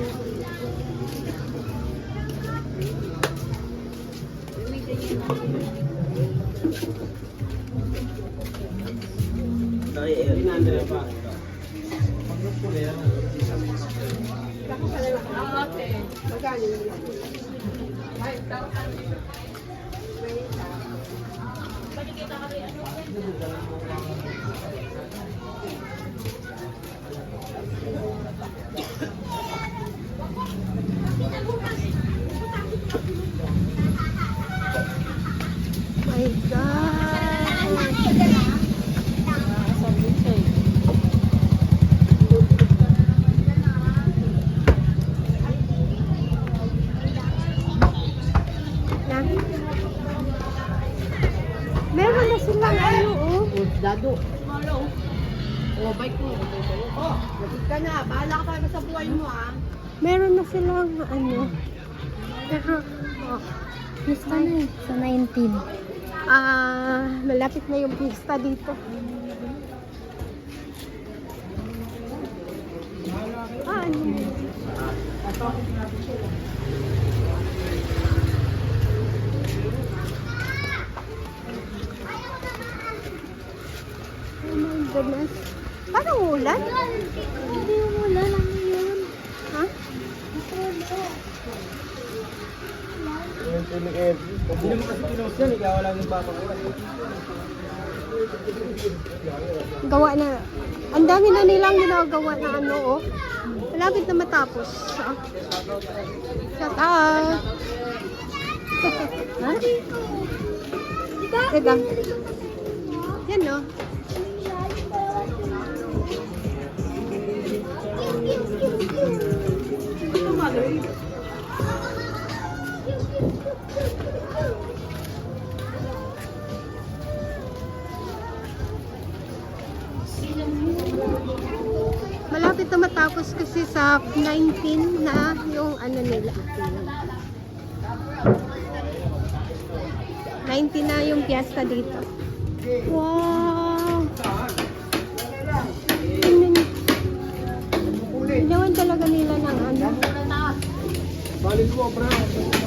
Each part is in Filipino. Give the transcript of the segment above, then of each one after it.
My silang ano. Pero, oh, Pista na eh, sa 19. ah, malapit na yung pista dito. Ah, ano? Oh my goodness. Parang ulan? Hindi mo wala lang yun. Ha? Gawa na. Ang dami na nilang ginagawa na ano, oh. Malapit na matapos. Ah. Shout out! ha? Teka. Yan, no? Malapit sa 19 na yung ano nila. 19 na yung piyesta dito. Wow! Ginawan talaga nila ng ano. Balik mo, bro.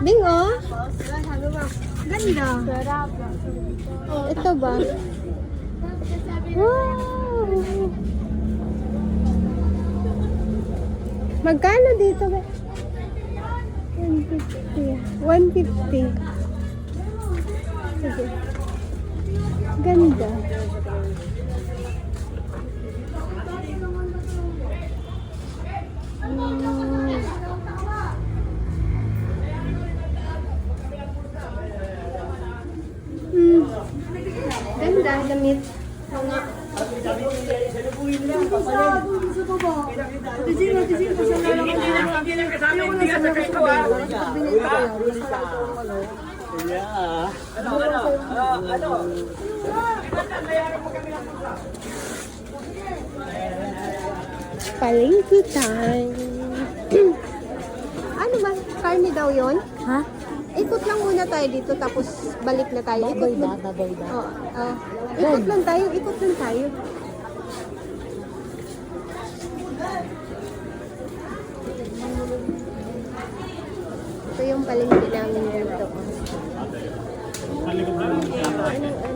Bing, oh. Ganda. Ito ba? Wow. Magkano dito ba? 150. 150. Ganda. Palengke time. ano ba? Karne daw yon? Ha? Ikot lang muna tayo dito tapos balik na tayo. Ikot lang. Oo. ah. ikot lang tayo, ikot lang tayo. Yung palengke namin dito. Anong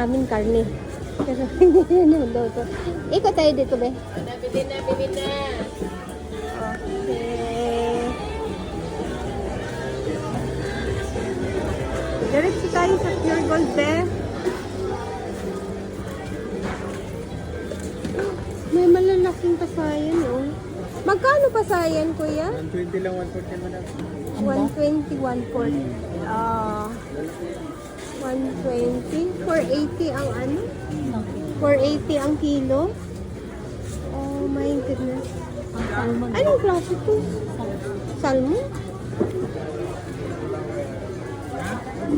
pinabili sa amin, karne. Pero hindi na daw to. Ikaw tayo dito, be. Nabili na, bili na. Okay. Diretso tayo sa Pure Gold, be. May malalaking pasayan, oh. Magkano pasayan, kuya? 120 lang, 140 man 120, 140. Ah. 120. 480 ang ano? 480 ang kilo. Oh my goodness. Salmon. Anong klase to? Salmon?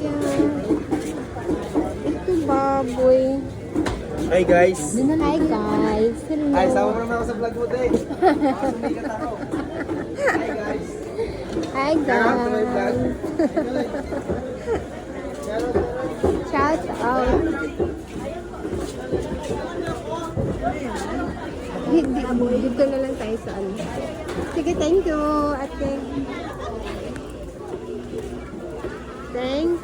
Yeah. Ito baboy. Hi guys! Hi guys. Hello. Ay, sama mo naman ako sa vlog mo, ako. Hi guys! Hi my vlog. guys. Shout out. Hindi, dito na lang tayo sa ano. Sige, thank you, ate. Thank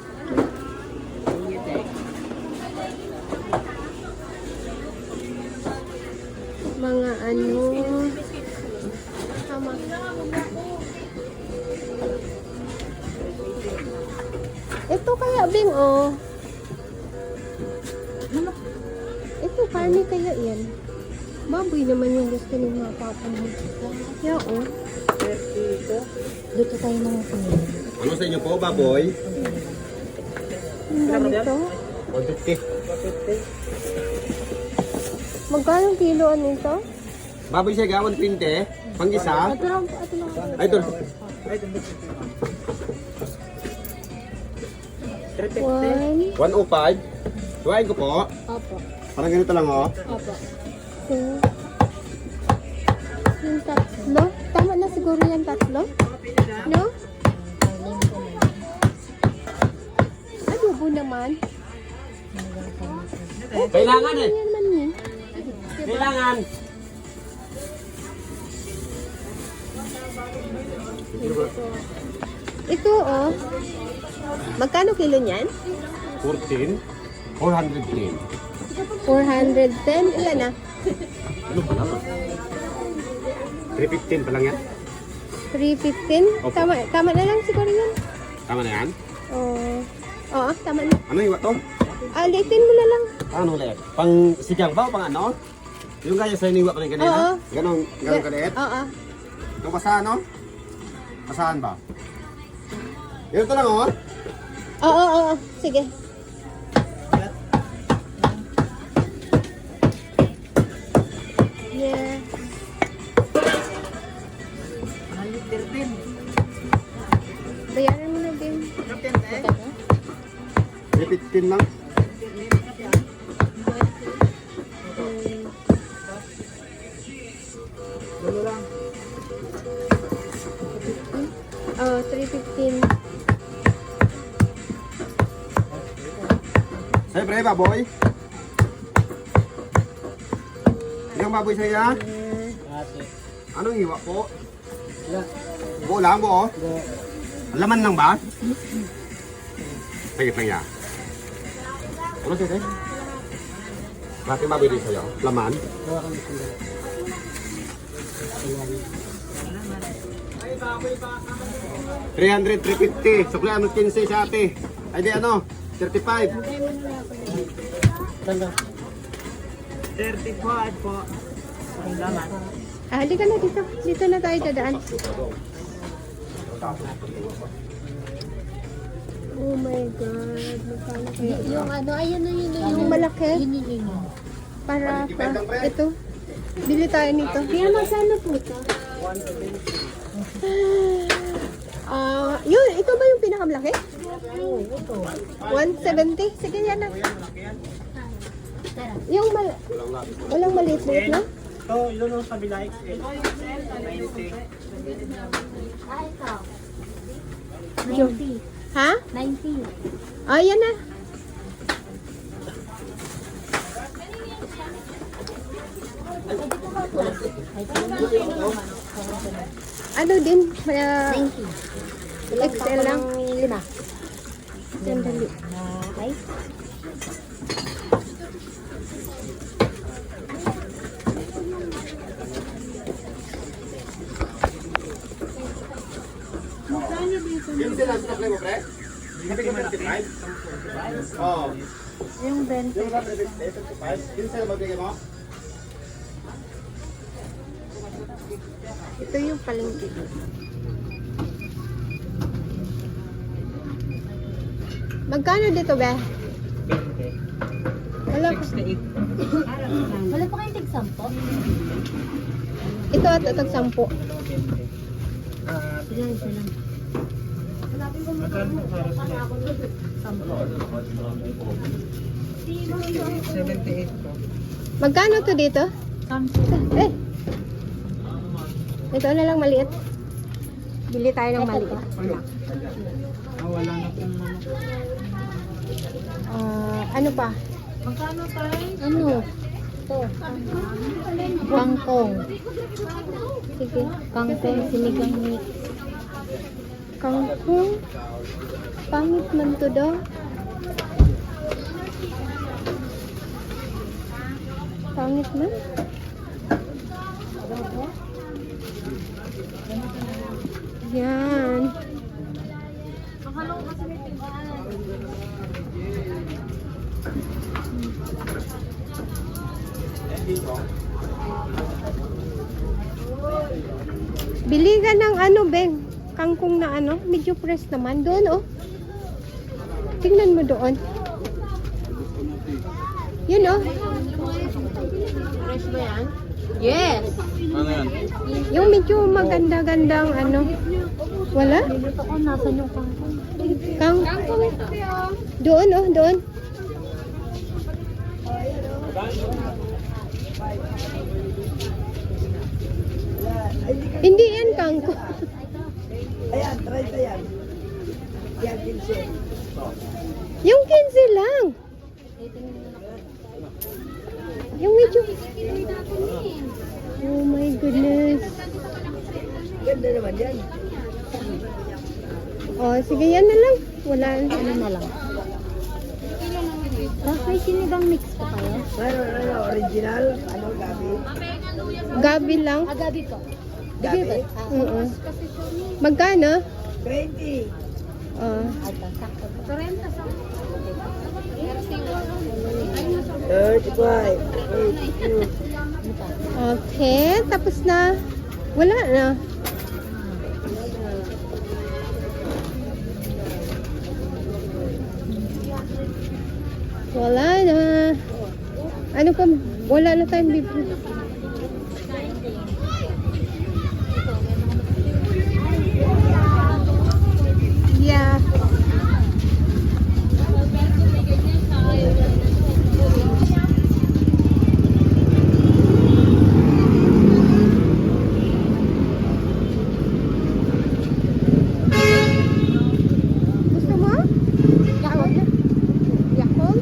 mga ano tama ito kaya Bing oh ito karne kaya yan baboy naman yung gusto ng mga papa mo yeah oh Dito tayo mga pumili. Ano sa inyo po, baboy? ang ganito 150. magkano kilo ano ito? Baboy siya ga, 120. Pang-isa? ito lang ito lang Ay, ito. one 105. Tuwain ko po. opo Parang ganito lang, oh. opo two yung tatlo tama na siguro yan tatlo no? adobo naman Kailangan eh. Yan man eh. Kailangan. Ito oh. Magkano kilo niyan? 14, 410. 410. Ilan na? Ano pa naman? 315 pa lang yan. 315? Opo. Tama, tama na lang siguro yan. Tama na yan. Oo. Oo, tama na. Ano yung to? Ah, litin mo na lang. Ano ulit? Pang sigang ba o pang ano? Yung gaya sa iniwa ko rin kanina? Oo. Ganong, ganong kaliit? Oo. Yung basahan, no? Basahan ba? Yun ito lang, oh. Oo, oo, oo. Sige. Yeah. Bayaran mo na din. 315 lang. Oh, 315. Siyempre, baboy. Yung baboy sa iya? Anong iwa po? Buo lang, buo? Laman lang ba? Sige lang ya. Ano sige? Bakit yung baboy din sa'yo? Laman? Three hundred, three fifty. Sukli ano 15 sa ate. Ay di ano? 35. 35 po. Ang laman. Ah, halika na dito. Dito na tayo dadaan. Oh my God. Magkano kaya? Yung ano, ayun na yun. Yung malaki? Yun yun yun. Para pa. Ito. Bili tayo nito. Kaya magkano po ito? Ah, yun, ito ba yung pinakamalaki? 170? Sige, yan na. Yung mal walang maliit-liit na? Ito, yun ang kabila. XL. 90. Ah, ito. 90. Ha? 90. Ah, yan na. Ano din? Uh, 90. XL lang. Lima. Sandali. Okay. Sila sa sukli mo, pre? Hindi ka 25? Oo. Yung 20. Yung sa 25? Yung sila magbigay mo? Ito yung palengke. Magkano dito, be? 20. Wala, 68 po. Wala pa kayong tig-sampo? ito at ito, sampo. 20. Ah, Ilan sila? Magkano po para sa 78 po. Magkano to dito? Eh! Ito na lang maliit. Bili tayo ng maliit. Ah, wala na po naman. Ah, ano pa? Magkano tayo? Ano? Ito. Kangkong. Sige. Kangkong sinigang meat. Kangkong. Pangit man to daw. Pangit man. Yan. Bili ka ng ano, Beng? Kangkong na ano? Medyo fresh naman. Doon, oh. Tingnan mo doon. Yun, oh. Fresh ba yan? Yes! Ano yan? Yung medyo maganda-gandang ano. Wala? Nasan yung kangkong? Kang... Doon, oh. Doon. Hindi yan kangkong. Ayan, try na yan. Yan, 15. Yung 15 lang. Yung medyo... Oh my goodness. Ganda naman yan. Oh, sige yan na lang. Wala. Ano na lang? Tapos may sinigang mix pa kayo? Ano, ano, original? Ano, gabi? Gabi lang. Ah, gabi po. Gabi? Oo. Magkano? 20. Ah. Ito, sakto po. 35. Okay, tapos na. Wala na. Wala na. Ano pa? Wala na tayong bibili. Yeah. Gusto mo? Yakult? Yakult?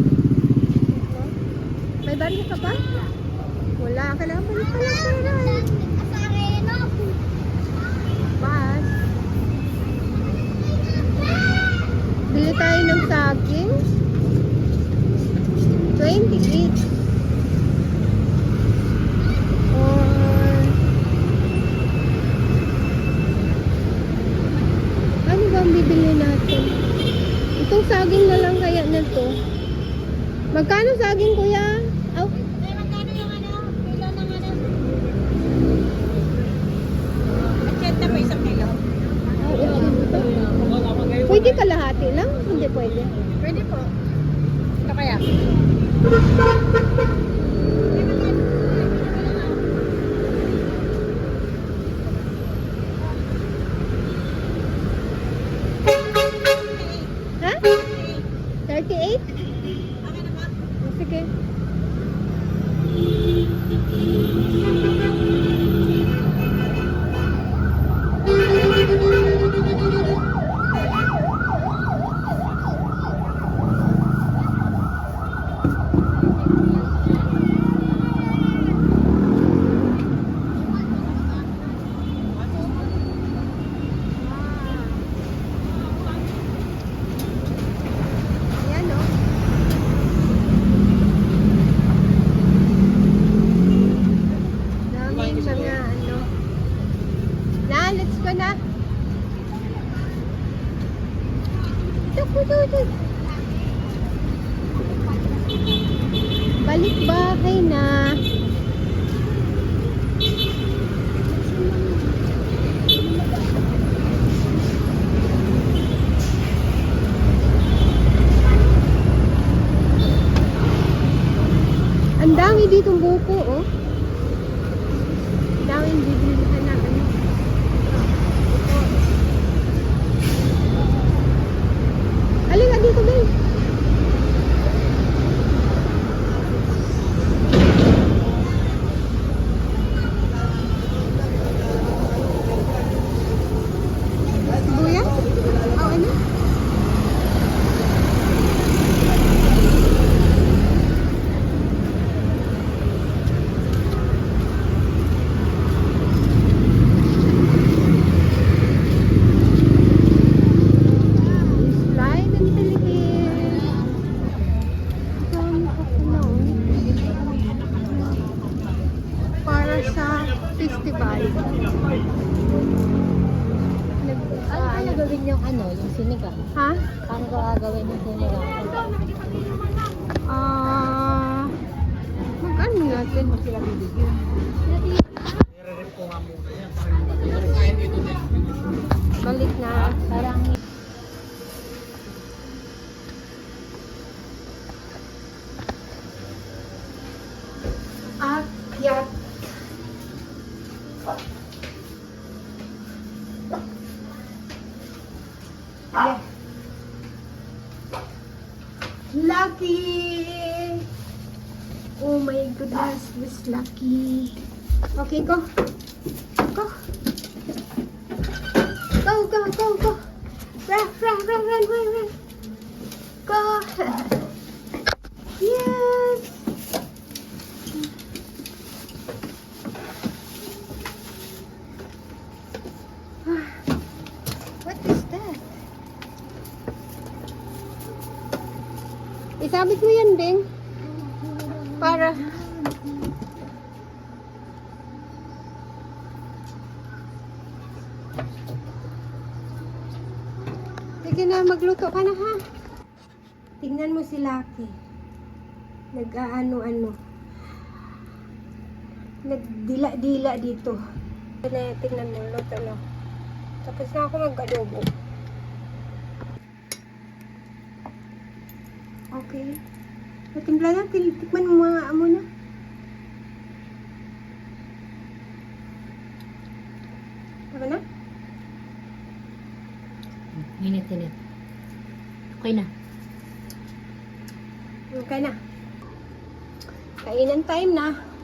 May barya ka ba? Wala. Kailangan pa rin pala pera eh. Bas. Bili tayo ng saging. 28. Or... Ano ba ang bibili natin? Itong saging na lang kaya na to. Magkano saging kuya? Aw. Pwede kalahati lang? Hindi pwede. Pwede po. Ito kaya? Ha? 38? Sige. Ayan o. Daming mga ano. Na, let's go na. Balik bahay na. Ang dami ditong buko, oh. Ang daming bibilihan na ano. Halika dito, guys. Sibuyas? Oh, ano? Slide in Philippines. Dami pa pala, oh. Para sa festival. Nag, Ano kaya gawin yung ano, yung sinigang? Ha? Paano ko gagawin yung sinigang? Ah, mag-ano natin? Balik na. Parang Okay, go. Go. Go, go, go, go. Run, run, run, run, run, run. Go. Nag-ano-ano. Nagdila-dila dito. Tingnan, mo, luto na. Tapos na ako mag-adobo. Okay. Patimpla na, tikman mo mga amo na. Tama na? Init, init. Okay na. Okay na. Kainan time na.